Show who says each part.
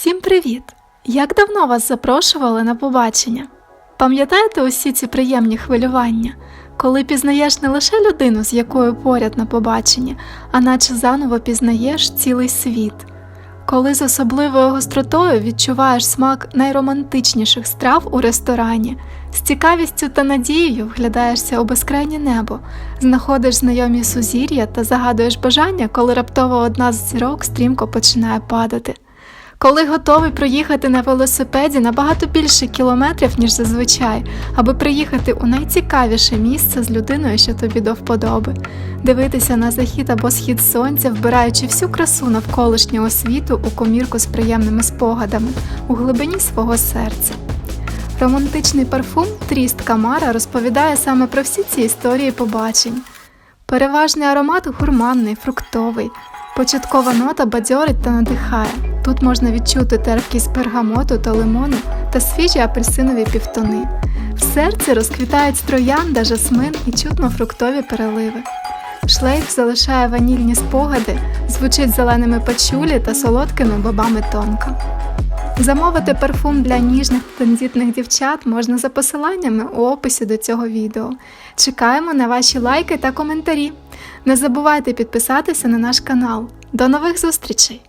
Speaker 1: Всім привіт! Як давно вас запрошували на побачення? Пам'ятаєте усі ці приємні хвилювання, коли пізнаєш не лише людину, з якою поряд на побаченні, а наче заново пізнаєш цілий світ, коли з особливою гостротою відчуваєш смак найромантичніших страв у ресторані, з цікавістю та надією вглядаєшся у безкрайнє небо, знаходиш знайомі сузір'я та загадуєш бажання, коли раптово одна з зірок стрімко починає падати. Коли готовий проїхати на велосипеді набагато більше кілометрів, ніж зазвичай, аби приїхати у найцікавіше місце з людиною, що тобі до вподоби, дивитися на захід або схід сонця, вбираючи всю красу навколишнього світу у комірку з приємними спогадами у глибині свого серця. Романтичний парфум Тріст Камара розповідає саме про всі ці історії побачень. Переважний аромат гурманний, фруктовий, початкова нота бадьорить та надихає. Тут можна відчути терпкість бергамоту та лимону та свіжі апельсинові півтони. В серці розквітають троянда, жасмин і чутно фруктові переливи. Шлейф залишає ванільні спогади, звучить зеленими пачулі та солодкими бобами тонка. Замовити парфум для ніжних тендітних дівчат можна за посиланнями у описі до цього відео. Чекаємо на ваші лайки та коментарі. Не забувайте підписатися на наш канал. До нових зустрічей!